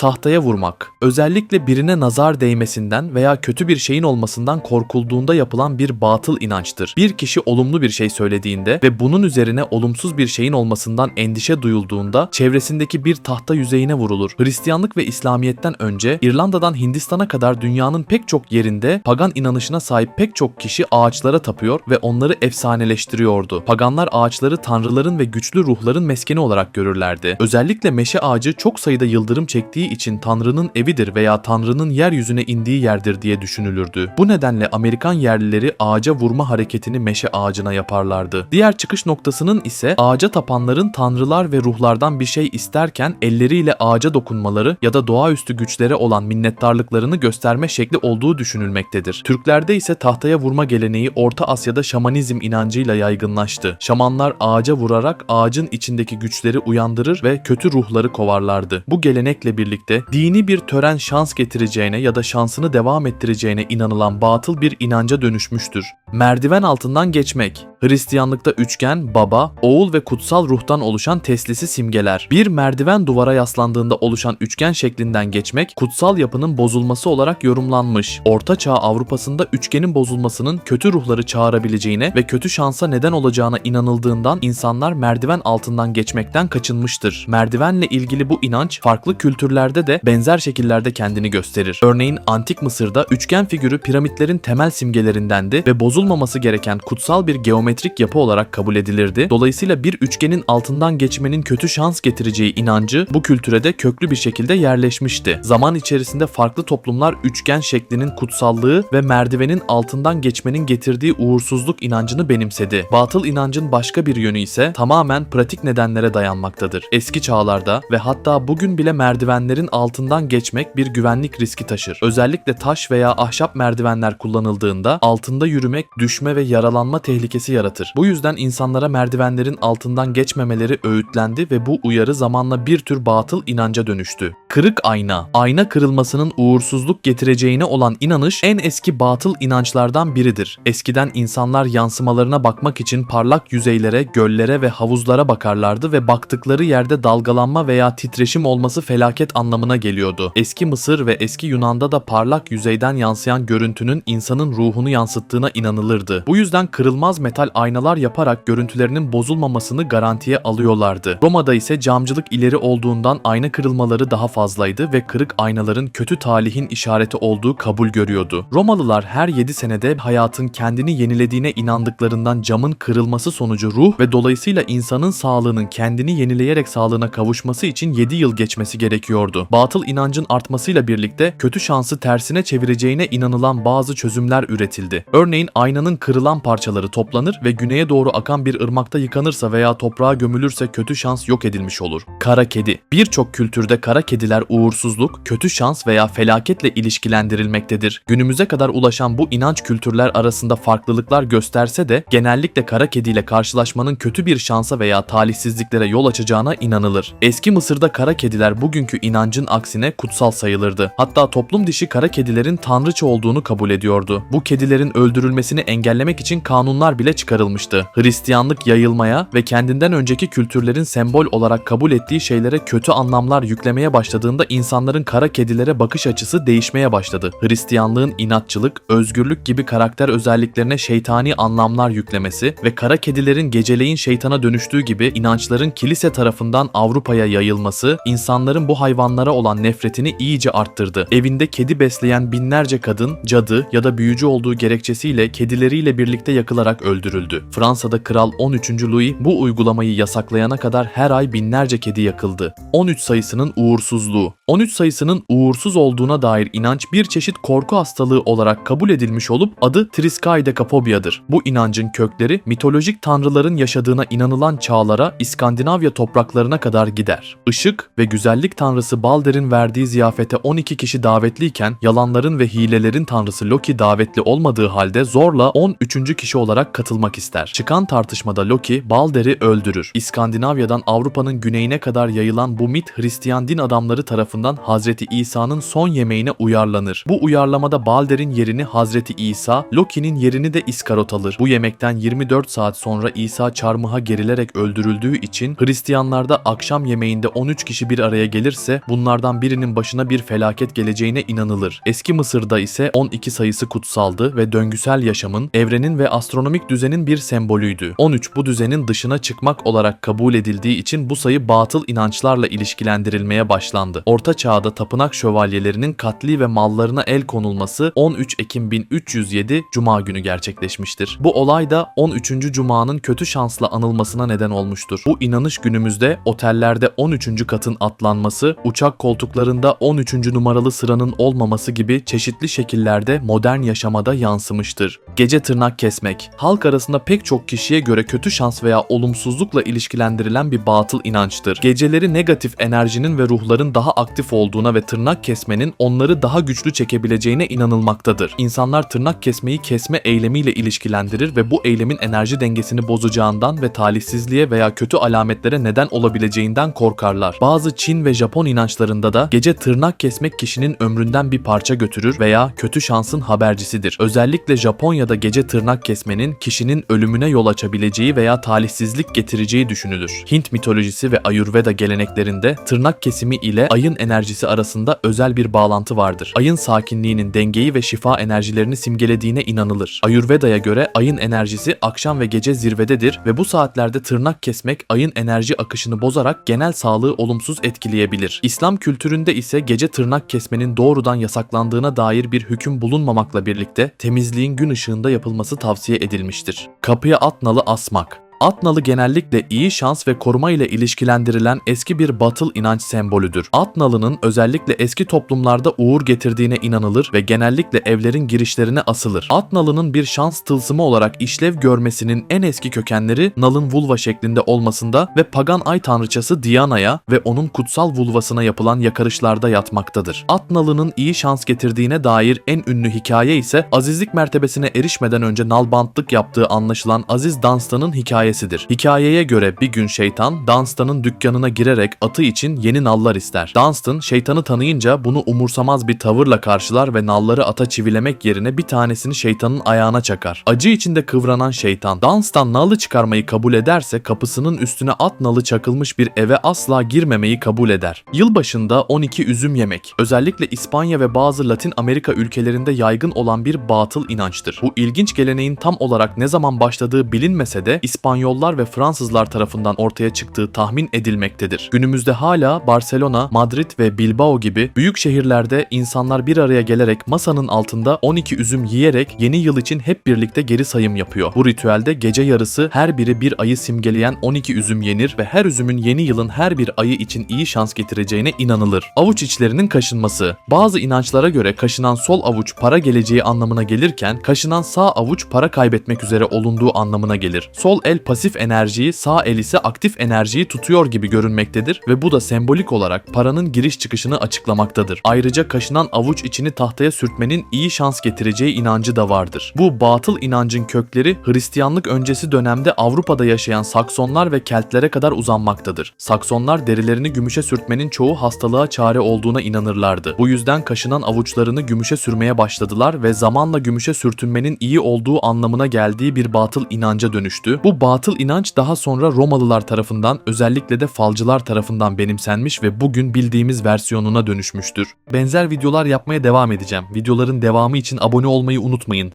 Tahtaya vurmak, özellikle birine nazar değmesinden veya kötü bir şeyin olmasından korkulduğunda yapılan bir batıl inançtır. Bir kişi olumlu bir şey söylediğinde ve bunun üzerine olumsuz bir şeyin olmasından endişe duyulduğunda çevresindeki bir tahta yüzeyine vurulur. Hristiyanlık ve İslamiyet'ten önce İrlanda'dan Hindistan'a kadar dünyanın pek çok yerinde pagan inanışına sahip pek çok kişi ağaçlara tapıyor ve onları efsaneleştiriyordu. Paganlar ağaçları tanrıların ve güçlü ruhların meskeni olarak görürlerdi. Özellikle meşe ağacı çok sayıda yıldırım çektiği için tanrının evidir veya tanrının yeryüzüne indiği yerdir diye düşünülürdü. Bu nedenle Amerikan yerlileri ağaca vurma hareketini meşe ağacına yaparlardı. Diğer çıkış noktasının ise ağaca tapanların tanrılar ve ruhlardan bir şey isterken elleriyle ağaca dokunmaları ya da doğaüstü güçlere olan minnettarlıklarını gösterme şekli olduğu düşünülmektedir. Türklerde ise tahtaya vurma geleneği Orta Asya'da şamanizm inancıyla yaygınlaştı. Şamanlar ağaca vurarak ağacın içindeki güçleri uyandırır ve kötü ruhları kovarlardı. Bu gelenekle birlikte dini bir tören şans getireceğine ya da şansını devam ettireceğine inanılan batıl bir inanca dönüşmüştür. Merdiven altından geçmek Hristiyanlıkta üçgen, baba, oğul ve kutsal ruhtan oluşan teslisi simgeler. Bir merdiven duvara yaslandığında oluşan üçgen şeklinden geçmek, kutsal yapının bozulması olarak yorumlanmış. Orta Çağ Avrupa'sında üçgenin bozulmasının kötü ruhları çağırabileceğine ve kötü şansa neden olacağına inanıldığından insanlar merdiven altından geçmekten kaçınmıştır. Merdivenle ilgili bu inanç farklı kültürlerde de benzer şekillerde kendini gösterir. Örneğin Antik Mısır'da üçgen figürü piramitlerin temel simgelerindendi ve bozulmaması gereken kutsal bir geometrik yapı olarak kabul edilirdi. Dolayısıyla bir üçgenin altından geçmenin kötü şans getireceği inancı bu kültüre de köklü bir şekilde yerleşmişti. Zaman içerisinde farklı toplumlar üçgen şeklinin kutsallığı ve merdivenin altından geçmenin getirdiği uğursuzluk inancını benimsedi. Batıl inancın başka bir yönü ise tamamen pratik nedenlere dayanmaktadır. Eski çağlarda ve hatta bugün bile merdivenlerin altından geçmek bir güvenlik riski taşır. Özellikle taş veya ahşap merdivenler kullanıldığında altında yürümek, düşme ve yaralanma tehlikesi yaratır. Bu yüzden insanlara merdivenlerin altından geçmemeleri öğütlendi ve bu uyarı zamanla bir tür batıl inanca dönüştü. Kırık ayna, ayna kırılmasının uğursuzluk getireceğine olan inanış en eski batıl inançlardan biridir. Eskiden insanlar yansımalarına bakmak için parlak yüzeylere, göllere ve havuzlara bakarlardı ve baktıkları yerde dalgalanma veya titreşim olması felaket anlamına geliyordu. Eski Mısır ve eski Yunan'da da parlak yüzeyden yansıyan görüntünün insanın ruhunu yansıttığına inanılırdı. Bu yüzden kırılmaz metal aynalar yaparak görüntülerinin bozulmamasını garantiye alıyorlardı. Roma'da ise camcılık ileri olduğundan ayna kırılmaları daha fazlaydı ve kırık aynaların kötü talihin işareti olduğu kabul görüyordu. Romalılar her 7 senede hayatın kendini yenilediğine inandıklarından camın kırılması sonucu ruh ve dolayısıyla insanın sağlığının kendini yenileyerek sağlığına kavuşması için 7 yıl geçmesi gerekiyordu. Batıl inancın artmasıyla birlikte kötü şansı tersine çevireceğine inanılan bazı çözümler üretildi. Örneğin aynanın kırılan parçaları toplanır ve güneye doğru akan bir ırmakta yıkanırsa veya toprağa gömülürse kötü şans yok edilmiş olur. Kara kedi. Birçok kültürde kara kediler uğursuzluk, kötü şans veya felaketle ilişkilendirilmektedir. Günümüze kadar ulaşan bu inanç kültürler arasında farklılıklar gösterse de genellikle kara kediyle karşılaşmanın kötü bir şansa veya talihsizliklere yol açacağına inanılır. Eski Mısır'da kara kediler bugünkü inancın aksine kutsal sayılırdı. Hatta toplum dişi kara kedilerin tanrıça olduğunu kabul ediyordu. Bu kedilerin öldürülmesini engellemek için kanunlar bile çıkarılmıştı. Hristiyanlık yayılmaya ve kendinden önceki kültürlerin sembol olarak kabul ettiği şeylere kötü anlamlar yüklemeye başladığında insanların kara kedilere bakış açısı değişmeye başladı. Hristiyanlığın inatçılık, özgürlük gibi karakter özelliklerine şeytani anlamlar yüklemesi ve kara kedilerin geceleyin şeytana dönüştüğü gibi inançların kilise tarafından Avrupa'ya yayılması insanların bu hayvanlara olan nefretini iyice arttırdı. Evinde kedi besleyen binlerce kadın, cadı ya da büyücü olduğu gerekçesiyle kedileriyle birlikte yakılarak öldürüldü. Fransa'da Kral 13. Louis bu uygulamayı yasaklayana kadar her ay binlerce kedi yakıldı. 13 sayısının uğursuzluğu 13 sayısının uğursuz olduğuna dair inanç bir çeşit korku hastalığı olarak kabul edilmiş olup adı triskaidekafobiyadır. Bu inancın kökleri mitolojik tanrıların yaşadığına inanılan çağlara İskandinavya topraklarına kadar gider. Işık ve güzellik tanrısı Balder'in verdiği ziyafete 12 kişi davetliyken yalanların ve hilelerin tanrısı Loki davetli olmadığı halde zorla 13. kişi olarak katılmak ister. Çıkan tartışmada Loki Balder'i öldürür. İskandinavya'dan Avrupa'nın güneyine kadar yayılan bu mit Hristiyan din adamları tarafından Hazreti İsa'nın son yemeğine uyarlanır. Bu uyarlamada Balder'in yerini Hazreti İsa, Loki'nin yerini de İskarot alır. Bu yemekten 24 saat sonra İsa çarmıha gerilerek öldürüldüğü için Hristiyanlarda akşam yemeğinde 13 kişi bir araya gelirse bunlardan birinin başına bir felaket geleceğine inanılır. Eski Mısır'da ise 12 sayısı kutsaldı ve döngüsel yaşamın, evrenin ve astronomik düzenin bir sembolüydü. 13 bu düzenin dışına çıkmak olarak kabul edildiği için bu sayı batıl inançlarla ilişkilendirilmeye başlandı. Orta Çağ'da tapınak şövalyelerinin katli ve mallarına el konulması 13 Ekim 1307 Cuma günü gerçekleşmiştir. Bu olay da 13. Cuma'nın kötü şansla anılmasına neden olmuştur. Bu inanış günümüzde otellerde 13. katın atlanması, uçak koltuklarında 13. numaralı sıranın olmaması gibi çeşitli şekillerde modern yaşamada yansımıştır. Gece tırnak kesmek, halk arasında pek çok kişiye göre kötü şans veya olumsuzlukla ilişkilendirilen bir batıl inançtır. Geceleri negatif enerjinin ve ruhların daha aktif olduğuna ve tırnak kesmenin onları daha güçlü çekebileceğine inanılmaktadır. İnsanlar tırnak kesmeyi kesme eylemiyle ilişkilendirir ve bu eylemin enerji dengesini bozacağından ve talihsizliğe veya kötü alametlere neden olabileceğinden korkarlar. Bazı Çin ve Japon inançlarında da gece tırnak kesmek kişinin ömründen bir parça götürür veya kötü şansın habercisidir. Özellikle Japonya'da gece tırnak kesmenin kişinin ölümüne yol açabileceği veya talihsizlik getireceği düşünülür. Hint mitolojisi ve Ayurveda geleneklerinde tırnak kesimi ile ayın enerjisi arasında özel bir bağlantı vardır. Ayın sakinliğinin dengeyi ve şifa enerjilerini simgelediğine inanılır. Ayurveda'ya göre ayın enerjisi akşam ve gece zirvededir ve bu saatlerde tırnak kesmek ayın enerji akışını bozarak genel sağlığı olumsuz etkileyebilir. İslam kültüründe ise gece tırnak kesmenin doğrudan yasaklandığına dair bir hüküm bulunmamakla birlikte temizliğin gün ışığında yapılması tavsiye edilmiştir. Kapıya at nalı asmak At nalı genellikle iyi şans ve koruma ile ilişkilendirilen eski bir batıl inanç sembolüdür. At nalının özellikle eski toplumlarda uğur getirdiğine inanılır ve genellikle evlerin girişlerine asılır. At nalının bir şans tılsımı olarak işlev görmesinin en eski kökenleri nalın vulva şeklinde olmasında ve pagan ay tanrıçası Diana'ya ve onun kutsal vulvasına yapılan yakarışlarda yatmaktadır. At nalının iyi şans getirdiğine dair en ünlü hikaye ise azizlik mertebesine erişmeden önce nalbantlık yaptığı anlaşılan Aziz Dunstan'ın hikayesidir. Hikayeye göre bir gün şeytan Dunstan'ın dükkanına girerek atı için yeni nallar ister. Dunstan şeytanı tanıyınca bunu umursamaz bir tavırla karşılar ve nalları ata çivilemek yerine bir tanesini şeytanın ayağına çakar. Acı içinde kıvranan şeytan Dunstan nalı çıkarmayı kabul ederse kapısının üstüne at nalı çakılmış bir eve asla girmemeyi kabul eder. Yılbaşında 12 üzüm yemek özellikle İspanya ve bazı Latin Amerika ülkelerinde yaygın olan bir batıl inançtır. Bu ilginç geleneğin tam olarak ne zaman başladığı bilinmese de İspanyollar ve Fransızlar tarafından ortaya çıktığı tahmin edilmektedir. Günümüzde hala Barcelona, Madrid ve Bilbao gibi büyük şehirlerde insanlar bir araya gelerek masanın altında 12 üzüm yiyerek yeni yıl için hep birlikte geri sayım yapıyor. Bu ritüelde gece yarısı her biri bir ayı simgeleyen 12 üzüm yenir ve her üzümün yeni yılın her bir ayı için iyi şans getireceğine inanılır. Avuç içlerinin kaşınması. Bazı inançlara göre kaşınan sol avuç para geleceği anlamına gelirken kaşınan sağ avuç para kaybetmek üzere olunduğu anlamına gelir. Sol el pasif enerjiyi, sağ el ise aktif enerjiyi tutuyor gibi görünmektedir ve bu da sembolik olarak paranın giriş çıkışını açıklamaktadır. Ayrıca kaşınan avuç içini tahtaya sürtmenin iyi şans getireceği inancı da vardır. Bu batıl inancın kökleri Hristiyanlık öncesi dönemde Avrupa'da yaşayan Saksonlar ve Keltlere kadar uzanmaktadır. Saksonlar derilerini gümüşe sürtmenin çoğu hastalığa çare olduğuna inanırlardı. Bu yüzden kaşınan avuçlarını gümüşe sürmeye başladılar ve zamanla gümüşe sürtünmenin iyi olduğu anlamına geldiği bir batıl inanca dönüştü. Bu batıl inanç daha sonra Romalılar tarafından özellikle de falcılar tarafından benimsenmiş ve bugün bildiğimiz versiyonuna dönüşmüştür. Benzer videolar yapmaya devam edeceğim. Videoların devamı için abone olmayı unutmayın.